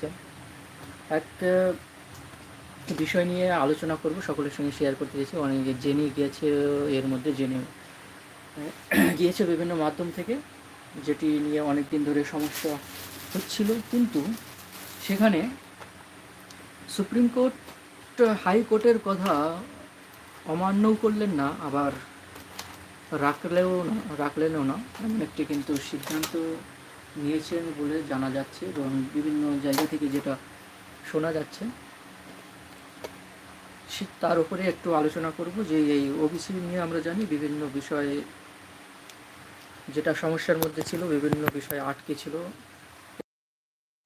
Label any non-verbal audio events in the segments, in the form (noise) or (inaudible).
হচ্ছে এক বিষয় নিয়ে আলোচনা করব, সকলের সঙ্গে শেয়ার করতে চাইছি। অনেকে জেনে গিয়েছে, এর মধ্যে জেনে, (clears throat) গিয়েছে বিভিন্ন মাধ্যম থেকে, যেটি নিয়ে অনেক দিন ধরে সমস্যা হচ্ছিল। কিন্তু সেখানে সুপ্রিম কোর্ট হাইকোর্টের কথা অমান্যও করলেন না, আবার রাখলেও না, রাখলেনও না। এমন একটি কিন্তু সিদ্ধান্ত নিয়েছেন বলে জানা যাচ্ছে এবং বিভিন্ন জায়গা থেকে যেটা শোনা যাচ্ছে তার উপরে একটু আলোচনা করব যে এই ওবিসি নিয়ে আমরা জানি বিভিন্ন বিষয়ে যেটা সমস্যার মধ্যে ছিল, বিভিন্ন বিষয়ে আটকে ছিল।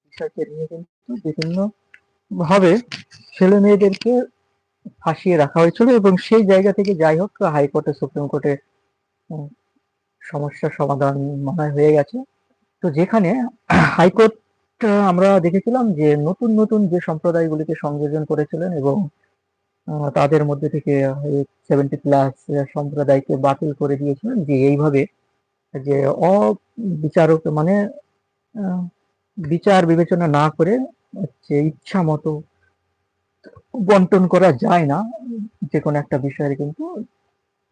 বিষয়কে নিয়ে কিন্তু বিভিন্ন ভাবে ছেলে মেয়েদেরকে ফাঁসিয়ে রাখা হয়েছিল এবং সেই জায়গা থেকে যাই হোক, হাইকোর্টে, সুপ্রিম কোর্টে সমস্যার সমাধান মনে হয়ে গেছে। তো যেখানে হাইকোর্ট আমরা দেখেছিলাম যে নতুন নতুন যে সম্প্রদায়গুলিকে সংযোজন করেছিলেন এবং তাদের মধ্যে থেকে সেভেন্টি প্লাস সম্প্রদায়কে বাতিল করে দিয়েছিলেন, যে এইভাবে যে অবিচারক মানে বিচার বিবেচনা না করে হচ্ছে ইচ্ছা মতো বন্টন করা যায় না। যে কোনো একটা বিষয়ের কিন্তু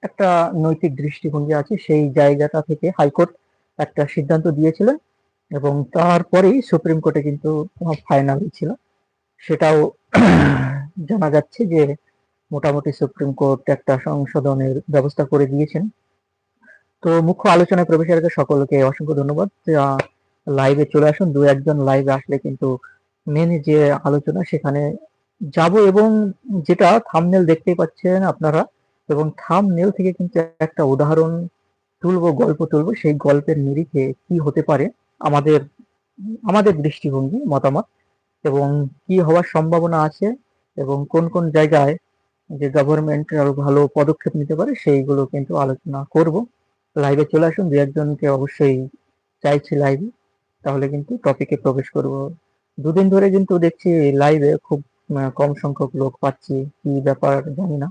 একটা নৈতিক দৃষ্টিভঙ্গি আছে, সেই জায়গাটা থেকে হাইকোর্ট একটা সিদ্ধান্ত দিয়েছিলেন এবং তারপরেই সুপ্রিম কোর্টে কিন্তু ফাইনাল ছিল। সেটাও (clears throat) জানা যাচ্ছে যে মোটামুটি সুপ্রিম কোর্ট একটা সংশোধনের ব্যবস্থা করে দিয়েছেন। তো মুখ্য আলোচনায় প্রবেশের আগে সকলকে অসংখ্য ধন্যবাদ। লাইভে চলে আসুন, দু একজন লাইভে আসলে কিন্তু মেন যে আলোচনা সেখানে যাব এবং যেটা থামনেল দেখতেই পাচ্ছেন আপনারা এবং থামনেল থেকে কিন্তু একটা উদাহরণ তুলবো, গল্প তুলবো, সেই গল্পের নিরিখে কি হতে পারে আমাদের আমাদের দৃষ্টিভঙ্গি, মতামত এবং কি হওয়ার সম্ভাবনা আছে এবং কোন কোন জায়গায় যে গভর্নমেন্ট আরও ভালো পদক্ষেপ নিতে পারে সেইগুলো কিন্তু আলোচনা করব। লাইভে চলে আসুন দু একজনকে অবশ্যই চাইছি লাইভে তাহলে কিন্তু টপিকে প্রবেশ করব। দুদিন ধরে কিন্তু দেখছি লাইভে খুব কম সংখ্যক লোক পাচ্ছি, কি ব্যাপার জানি না।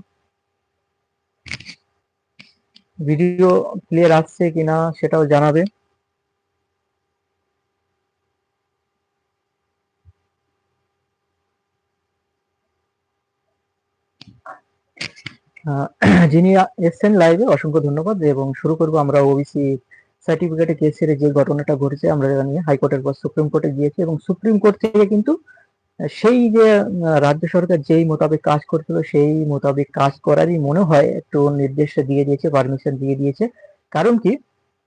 ভিডিও ক্লিয়ার আসছে কিনা সেটাও জানাবে। যিনি এসছেন লাইভে অসংখ্য ধন্যবাদ এবং শুরু করব আমরা ওবিসি সার্টিফিকেটে কেসের যে ঘটনাটা ঘটেছে, আমরা জানি হাইকোর্টের পর সুপ্রিম কোর্টে গিয়েছে এবং সুপ্রিম কোর্ট থেকে কিন্তু সেই যে রাজ্য সরকার যেই মোতাবেক কাজ করছিল, সেই মোতাবেক কাজ করারই মনে হয় একটু নির্দেশ দিয়ে দিয়েছে পারমিশন দিয়ে দিয়েছে। কারণ কি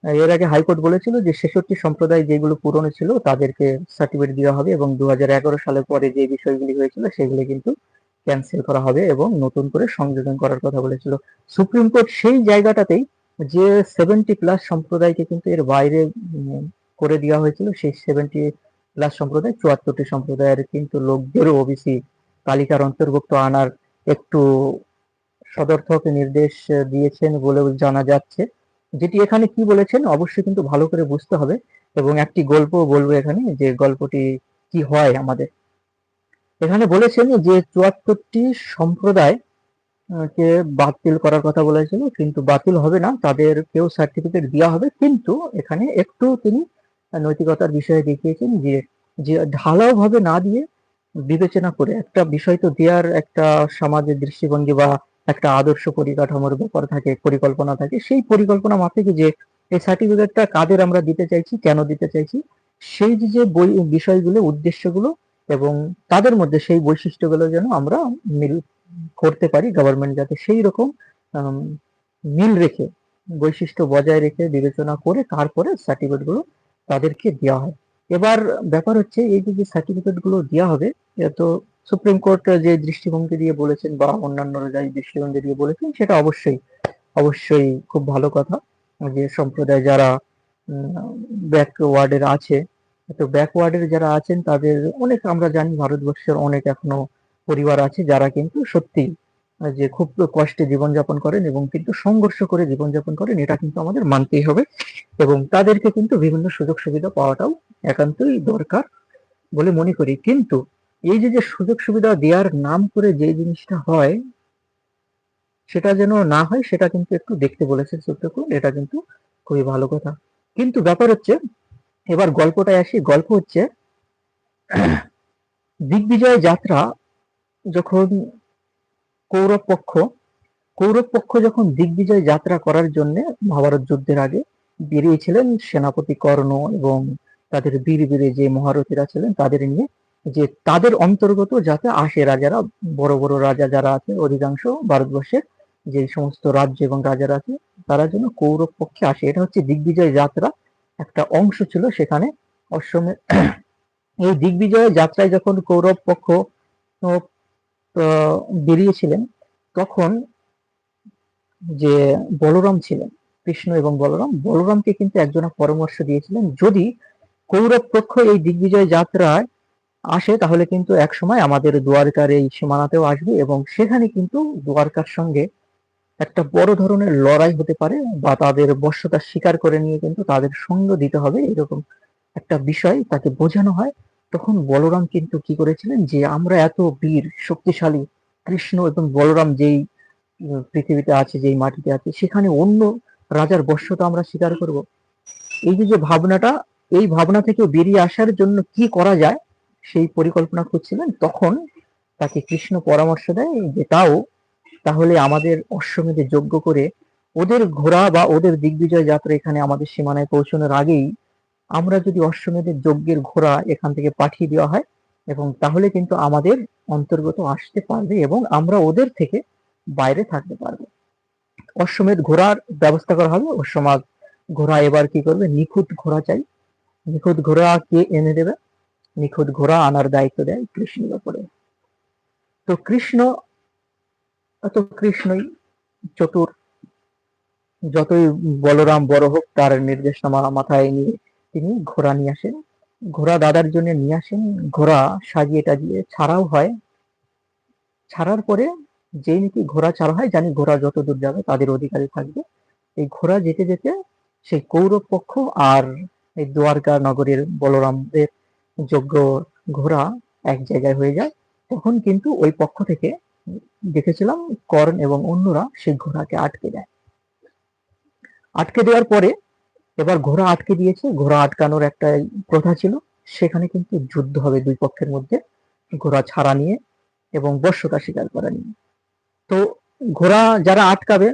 এর আগে হাইকোর্ট বলেছিল যে ছেষট্টি সম্প্রদায় যেগুলো পুরনো ছিল তাদেরকে সার্টিফিকেট দেওয়া হবে এবং দু হাজার এগারো সালের পরে যে বিষয়গুলি হয়েছিল সেগুলি কিন্তু ক্যান্সেল করা হবে এবং নতুন করে সংযোজন করার কথা বলেছিল। সুপ্রিম কোর্ট সেই জায়গাটাতেই যে সেভেন্টি প্লাস সম্প্রদায়কে কিন্তু এর বাইরে করে দেওয়া হয়েছিল, সেই সেভেন্টি প্লাস সম্প্রদায়, চুয়াত্তরটি সম্প্রদায়ের কিন্তু লোকদেরও ওবিসি তালিকার অন্তর্ভুক্ত আনার একটু সদর্থক নির্দেশ দিয়েছেন বলেও জানা যাচ্ছে। যেটি এখানে কি বলেছেন অবশ্যই কিন্তু ভালো করে বুঝতে হবে এবং একটি গল্প বলব এখানে যে গল্পটি কি হয় আমাদের। এখানে বলেছেন যে চুয়াত্তরটি সম্প্রদায় কে বাতিল করার কথা বলেছিল, কিন্তু বাতিল হবে না, তাদের কেউ সার্টিফিকেট দেওয়া হবে, কিন্তু এখানে একটু তিনি নৈতিকতার বিষয়ে দেখিয়েছেন যে যে ঢালাও ভাবে না দিয়ে বিবেচনা করে একটা বিষয় তো দেওয়ার একটা সমাজের দৃষ্টিভঙ্গি বা একটা আদর্শ পরিকাঠামোর ব্যাপার থাকে, পরিকল্পনা থাকে, সেই পরিকল্পনা মাফিক যে এই সার্টিফিকেটটা কাদের আমরা দিতে চাইছি, কেন দিতে চাইছি, সেই যে বই বিষয়গুলো, উদ্দেশ্যগুলো এবং তাদের মধ্যে সেই বৈশিষ্ট্যগুলো যেন আমরা মিল করতে পারি গভর্নমেন্ট যাতে সেই রকম মিল রেখে, বৈশিষ্ট্য বজায় রেখে বিবেচনা করে তারপরে সার্টিফিকেটগুলো তাদেরকে দেওয়া হয়। এবার ব্যাপার হচ্ছে এই যে সার্টিফিকেটগুলো দেওয়া হবে তো সুপ্রিম কোর্ট যে দৃষ্টিভঙ্গি দিয়ে বলেছেন বা অন্যান্যরা যে দৃষ্টিভঙ্গি দিয়ে বলেছেন, সেটা অবশ্যই অবশ্যই খুব ভালো কথা। যে সম্প্রদায় যারা ব্যাকওয়ার্ডের আছে, তো ব্যাকওয়ার্ডের যারা আছেন, তাদের অনেক, আমরা জানি ভারতবর্ষের অনেক এখনও পরিবার আছে যারা কিন্তু সত্যি যে খুব কষ্টে জীবনযাপন করেন এবং কিন্তু সংঘর্ষ করে জীবনযাপন করেন, এটা কিন্তু আমাদের মানতেই হবে। এবং তাদেরকে কিন্তু বিভিন্ন সুযোগ সুবিধা পাওয়াটাও একান্তই দরকার বলে মনে করি। কিন্তু এই যে যে সুযোগ সুবিধা দেওয়ার নাম করে যে জিনিসটা হয়, সেটা যেন না হয়, সেটা কিন্তু একটু দেখতে বলেছেন সুপ্রিম এটা কিন্তু খুবই ভালো কথা। কিন্তু ব্যাপার হচ্ছে, এবার গল্পটায় আসি, গল্প হচ্ছে, দিগ্বিজয় যাত্রা যখন কৌরব পক্ষ কৌরব পক্ষ যখন দিগ্বিজয় যাত্রা করার জন্য মহাভারত যুদ্ধের আগে বেরিয়েছিলেন সেনাপতি কর্ণ এবং তাদের বীর বীরে যে মহারথীরা ছিলেন তাদের নিয়ে, যে তাদের অন্তর্গত যাতে আসে রাজারা, বড় বড় রাজা যারা আছে, অধিকাংশ ভারতবর্ষের যে সমস্ত রাজ্য এবং রাজারা আছে, তারা যেন কৌরব পক্ষে আসে। এটা হচ্ছে দিগ্বিজয় যাত্রা একটা অংশ ছিল সেখানে অশ্বমের এই দিগ্বিজয় যাত্রায় যখন কৌরব পক্ষ বেরিয়েছিলেন তখন যে বলরাম ছিলেন, কৃষ্ণ এবং বলরাম, বলরামকে কিন্তু একজনা পরামর্শ দিয়েছিলেন, যদি কৌরব পক্ষ এই দিগ্বিজয় যাত্রায় আসে, তাহলে কিন্তু এক সময় আমাদের দুয়ারকার এই সীমানাতেও আসবে এবং সেখানে কিন্তু দুয়ারকার সঙ্গে একটা বড় ধরনের লড়াই হতে পারে বা তাদের বশ্যতা স্বীকার করে নিয়ে কিন্তু তাদের সঙ্গ দিতে হবে, এরকম একটা বিষয় তাকে বোঝানো হয়। তখন বলরাম কিন্তু কি করেছিলেন? যে আমরা এত বীর, শক্তিশালী কৃষ্ণ এবং বলরাম যেই পৃথিবীতে আছে, যেই মাটিতে আছে, সেখানে অন্য রাজার বশ্যতা আমরা স্বীকার করব। এই যে যে ভাবনাটা, এই ভাবনা থেকে বেরিয়ে আসার জন্য কি করা যায়, সেই পরিকল্পনা করছিলেন। তখন তাকে কৃষ্ণ পরামর্শ দেয় যে, তাও তাহলে আমাদের অশ্বমেধে যোগ্য করে ওদের ঘোড়া বা ওদের দিগ্বিজয় যাত্রা এখানে আমাদের সীমানায় পৌঁছানোর আগেই আমরা যদি অশ্বমেধের যজ্ঞের ঘোড়া এখান থেকে পাঠিয়ে দেওয়া হয়, এবং তাহলে কিন্তু আমাদের অন্তর্গত আসতে পারবে এবং আমরা ওদের থেকে বাইরে থাকতে পারব। অশ্বমেধ ঘোড়ার ব্যবস্থা করা হবে। অশ্বমাধ ঘোড়া এবার কি করবে? নিখুঁত ঘোড়া চাই। নিখুঁত ঘোড়া কে এনে দেবে? নিখুঁত ঘোড়া আনার দায়িত্ব দেয় কৃষ্ণের ওপরে তো কৃষ্ণ, তো কৃষ্ণই চতুর। যতই বলরাম বড় হোক, তার নির্দেশনামা মাথায় নিয়ে তিনি ঘোড়া নিয়ে আসেন। ঘোড়া দাদার জন্য নিয়ে আসেন। ঘোড়া সাজিয়ে টাজিয়ে ছাড়াও হয়। ছাড়ার পরে যেই নাকি ঘোড়া ছাড়া হয়, জানি ঘোড়া যত দূর যাবে তাদের অধিকারী থাকবে। এই ঘোড়া যেতে যেতে সেই কৌরব পক্ষ আর এই দ্বারকা নগরের বলরামদের যোগ্য ঘোড়া এক জায়গায় হয়ে যায়। তখন কিন্তু ওই পক্ষ থেকে দেখেছিলাম কর্ণ এবং অন্যরা সেই ঘোড়াকে আটকে দেয়। আটকে দেওয়ার পরে এবার ঘোড়া আটকে দিয়েছে। ঘোড়া আটকানোর একটা প্রথা ছিল। সেখানে কিন্তু যুদ্ধ হবে দুই পক্ষের মধ্যে। ঘোড়া ছাড়া নিয়ে এবং বর্ষতা স্বীকার করা নিয়ে। তো ঘোড়া যারা আটকাবে,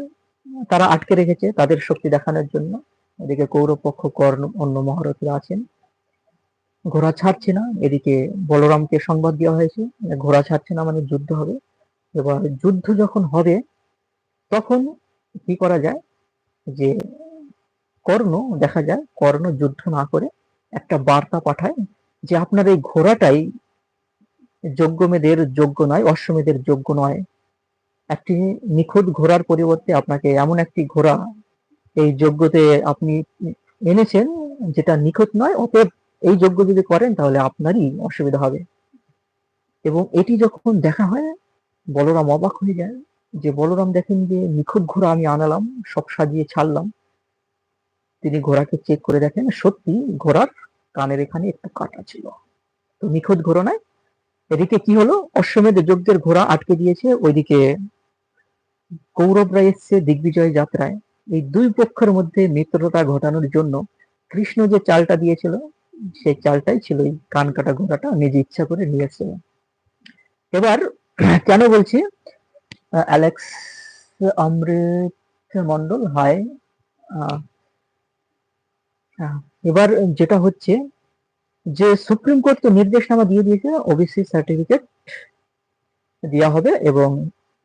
তারা আটকে রেখেছে তাদের শক্তি দেখানোর জন্য। এদিকে কৌরব পক্ষ কর্ণ অন্য মহারথীরা আছেন। ঘোড়া ছাড়ছে না। এদিকে বলরামকে সংবাদ দেওয়া হয়েছে ঘোড়া ছাড়ছে না মানে যুদ্ধ হবে। এবার যুদ্ধ যখন হবে, তখন কি করা যায়? যে কর্ণ, দেখা যায়, কর্ণ যুদ্ধ না করে একটা বার্তা পাঠায় যে আপনার এই ঘোড়াটাই যোগ্যমেদের যোগ্য নয় অশ্বমেদের যোগ্য নয়। একটি নিখুঁত ঘোড়ার পরিবর্তে আপনাকে এমন একটি ঘোড়া এই যোগ্যতে আপনি এনেছেন যেটা নিখুঁত নয়, অতএব এই যোগ্য যদি করেন তাহলে আপনারই অসুবিধা হবে। এবং এটি যখন দেখা হয়, বলরাম অবাক হয়ে যায় যে বলরাম দেখেন যে নিখুঁত ঘোড়া আমি আনালাম, সব সাজিয়ে ছাড়লাম। তিনি ঘোড়াকে চেক করে দেখেন, সত্যি ঘোড়ার কানের এখানে একটু কাটা ছিল। তো নিখুঁত ঘোড়া নয়। এদিকে কি হলো? অশ্বমেধ যজ্ঞের ঘোড়া আটকে দিয়েছে। ওইদিকে কৌরবরা এসছে দিগ্বিজয় যাত্রায়। এই দুই পক্ষের মধ্যে মিত্রতা ঘটানোর জন্য কৃষ্ণ যে চালটা দিয়েছিল, সেই চালটাই ছিল এই কান কাটা ঘোড়াটা। নিজে ইচ্ছা করে নিয়েছে এবার কেন বলছি? অ্যালেক্স অমৃত মন্ডল হাই এবার যেটা হচ্ছে যে সুপ্রিম কোর্ট তো নির্দেশনামা দিয়ে দিয়েছে ওবিসি সার্টিফিকেট দেওয়া হবে এবং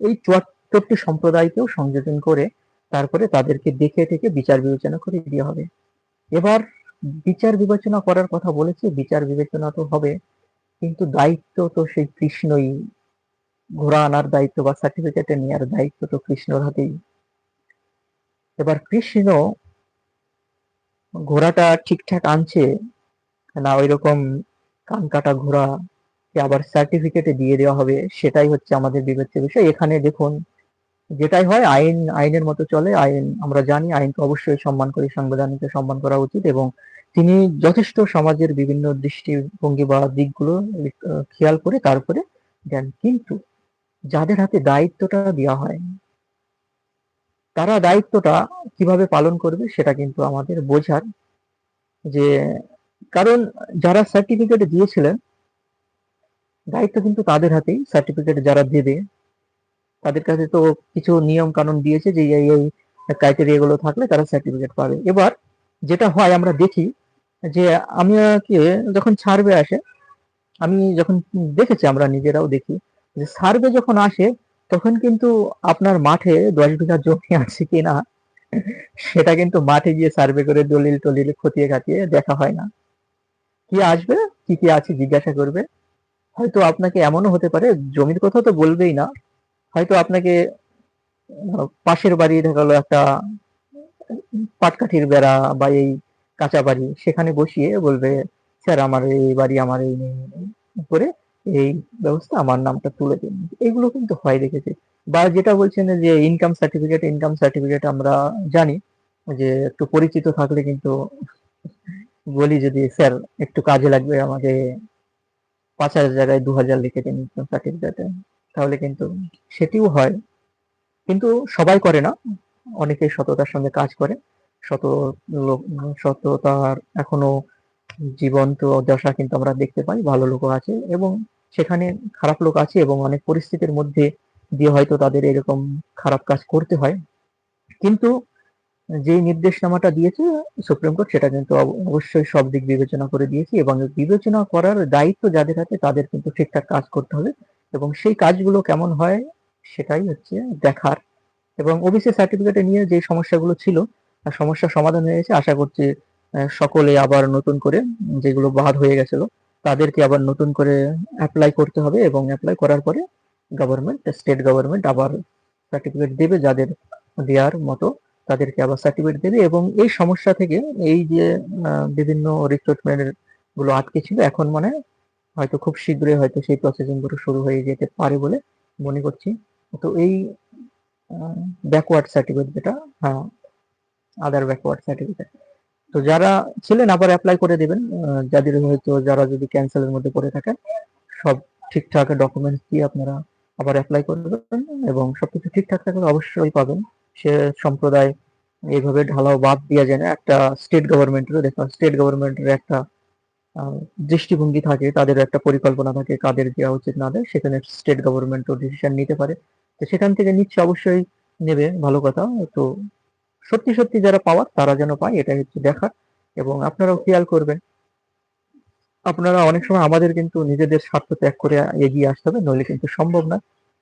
এই চুয়াত্তরটি সম্প্রদায়কেও সংযোজন করে তারপরে তাদেরকে দেখে থেকে বিচার বিবেচনা করে দেওয়া হবে। এবার বিচার বিবেচনা করার কথা বলেছে, বিচার বিবেচনা তো হবে, কিন্তু দায়িত্ব তো সেই কৃষ্ণই ঘোড়া আনার দায়িত্ব বা সার্টিফিকেটে নেওয়ার দায়িত্ব তো কৃষ্ণর হাতেই। এবার কৃষ্ণ ঘোড়াটা ঠিকঠাক আনছে না ওই রকম কান কাটা ঘোড়া আবার সার্টিফিকেটে দিয়ে দেওয়া হবে, সেটাই হচ্ছে আমাদের বিবেচ্য বিষয়। এখানে দেখুন, যেটাই হয়, আইন, আইনের মতো চলে। আইন, আমরা জানি আইনকে অবশ্যই সম্মান করি সংবিধানকে সম্মান করা উচিত এবং তিনি যথেষ্ট সমাজের বিভিন্ন দৃষ্টিভঙ্গি বা দিকগুলো খেয়াল করে, তারপরে দেন। কিন্তু যাদের হাতে দায়িত্বটা দেওয়া হয় তারা দায়িত্বটা কীভাবে পালন করবে সেটা কিন্তু আমাদের বোঝার যে, কারণ যারা সার্টিফিকেট দিয়েছিলেন, দায়িত্ব কিন্তু তাদের হাতেই সার্টিফিকেট যারা দেবে, তাদের কাছে তো কিছু নিয়ম কানুন দিয়েছে যে, এই এই ক্রাইটেরিয়া গুলো থাকলে তারা সার্টিফিকেট পাবে। এবার যেটা হয়, আমরা দেখি যে, আমি কি যখন সার্ভে আসে, আমি যখন দেখেছি, আমরা নিজেরাও দেখি যে সার্ভে যখন আসে তখন কিন্তু আপনার মাঠে দশ বিঘা জমি আছে কিনা, সেটা কিন্তু মাঠে গিয়ে সার্ভে করে দলিল টলিল খতিয়ে খাতিয়ে দেখা হয় না। কি আসবে? কি কি আছে জিজ্ঞাসা করবে? হয়তো আপনাকে এমনও হতে পারে, জমির কথা তো বলবেই না। হয়তো আপনাকে পাশের বাড়ি দেখা গেলো একটা পাটকাঠির বেড়া বা এই কাঁচা বাড়ি, সেখানে বসিয়ে বলবে, স্যার, আমার এই বাড়ি আমার এই করে এই ব্যবস্থা আমার নামটা তুলে দিন। এগুলো কিন্তু হয় দেখেছি। বা যেটা বলছেন যে ইনকাম সার্টিফিকেট ইনকাম সার্টিফিকেট আমরা জানি, যে একটু পরিচিত থাকলে কিন্তু বলি যদি, স্যার, একটু কাজে লাগবে আমাকে পাঁচ হাজার জায়গায় দু হাজার লিখে দিন ইনকাম সার্টিফিকেটে তাহলে কিন্তু সেটিও হয়। কিন্তু সবাই করে না। অনেকেই সততার সঙ্গে কাজ করে। শত লোক, সততার এখনও জীবন্ত দশা কিন্তু আমরা দেখতে পাই। ভালো লোকও আছে এবং সেখানে খারাপ লোক আছে এবং অনেক পরিস্থিতির মধ্যে দিয়ে হয়তো তাদের এরকম খারাপ কাজ করতে হয়। কিন্তু যে নির্দেশনামাটা দিয়েছে সুপ্রিম কোর্ট, সেটা কিন্তু অবশ্যই সব দিক বিবেচনা করে দিয়েছে এবং বিবেচনা করার দায়িত্ব যাদের হাতে তাদের কিন্তু ঠিকঠাক কাজ করতে হবে এবং সেই কাজগুলো কেমন হয় সেটাই হচ্ছে দেখার। এবং ওবিসি সার্টিফিকেটে নিয়ে যে সমস্যাগুলো ছিল আর সমস্যার সমাধান হয়েছে। আশা করছি সকলে আবার নতুন করে যেগুলো বাদ হয়ে গেছিল তাদেরকে আবার নতুন করে অ্যাপ্লাই করতে হবে এবং অ্যাপ্লাই করার পরে গভর্নমেন্ট স্টেট গভর্নমেন্ট আবার সার্টিফিকেট দেবে যাদের দেওয়ার মতো, তাদেরকে আবার সার্টিফিকেট দেবে এবং এই সমস্যা থেকে এই যে বিভিন্ন রিক্রুটমেন্টগুলো আটকে ছিল, এখন মানে হয়তো খুব শীঘ্রই হয়তো সেই প্রসেসিংগুলো শুরু হয়ে যেতে পারে বলে মনে করছি। তো এই ব্যাকওয়ার্ড সার্টিফিকেট যেটা হ্যাঁ আদার ব্যাকওয়ার্ড সার্টিফিকেট তো যারা ছিলেন, আবার অ্যাপ্লাই করে দেবেন। যাদের হয়তো যারা যদি ক্যান্সেলের মধ্যে পড়ে থাকেন, সব ঠিকঠাক ডকুমেন্টস দিয়ে আপনারা আবার অ্যাপ্লাই করবেন এবং সবকিছু ঠিকঠাক থাকলে অবশ্যই পাবেন। সে সম্প্রদায় এইভাবে ঢালাও বাদ দেওয়া যায় না একটা স্টেট গভর্নমেন্টেরও দেখা স্টেট গভর্নমেন্টের একটা দৃষ্টিভঙ্গি থাকে, তাদের একটা পরিকল্পনা থাকে, কাদের দেওয়া উচিত না দেয় সেখানে স্টেট গভর্নমেন্টও ডিসিশন নিতে পারে। তো সেখান থেকে নিচ্ছে অবশ্যই নেবে, ভালো কথা। তো সত্যি সত্যি যারা পাওয়ার, তারা যেন পায়, এটাই হচ্ছে দেখার। এবং আপনারাও খেয়াল করবেন, আপনারা অনেক সময় আমাদের কিন্তু নিজেদের স্বার্থ ত্যাগ করে এগিয়ে আসতে হবে, নইলে কিন্তু সম্ভব না।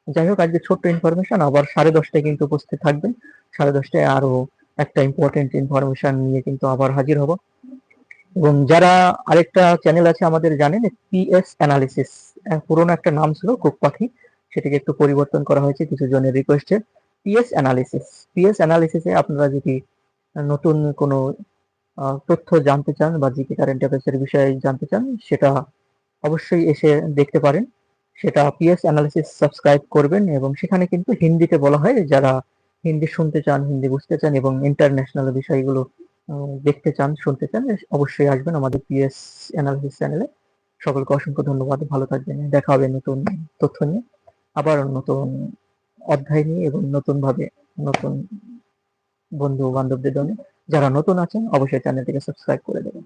যাই হোক, আজকে ছোট্ট ইনফরমেশন আবার সাড়ে দশটায় কিন্তু উপস্থিত থাকবেন। সাড়ে দশটায় আরও একটা ইম্পর্টেন্ট ইনফরমেশন নিয়ে কিন্তু আবার হাজির হব। এবং যারা আরেকটা চ্যানেল আছে আমাদের, জানেন পিএস অ্যানালিসিস পুরোনো একটা নাম ছিল কুক পাখি, সেটাকে একটু পরিবর্তন করা হয়েছে কিছু জনের রিকোয়েস্টে পিএস অ্যানালিসিস পিএস অ্যানালিসিসে আপনারা যদি নতুন কোনো তথ্য জানতে চান বা জিকে কারেন্ট অ্যাফেয়ার্সের বিষয়ে জানতে চান, সেটা অবশ্যই এসে দেখতে পারেন। সেটা পিএস অ্যানালিসিস সাবস্ক্রাইব করবেন এবং সেখানে কিন্তু হিন্দিতে বলা হয়। যারা হিন্দি শুনতে চান, হিন্দি বুঝতে চান এবং ইন্টারন্যাশনাল বিষয়গুলো দেখতে চান, শুনতে চান অবশ্যই আসবেন আমাদের পিএস অ্যানালিসিস চ্যানেলে সকলকে অসংখ্য ধন্যবাদ। ভালো থাকবেন। দেখা হবে নতুন তথ্য নিয়ে। আবার নতুন অধ্যায় নিয়ে এবং নতুন ভাবে নতুন বন্ধু বান্ধবদের জন্য যারা নতুন আছেন, অবশ্যই চ্যানেলটিকে সাবস্ক্রাইব করে দেবেন।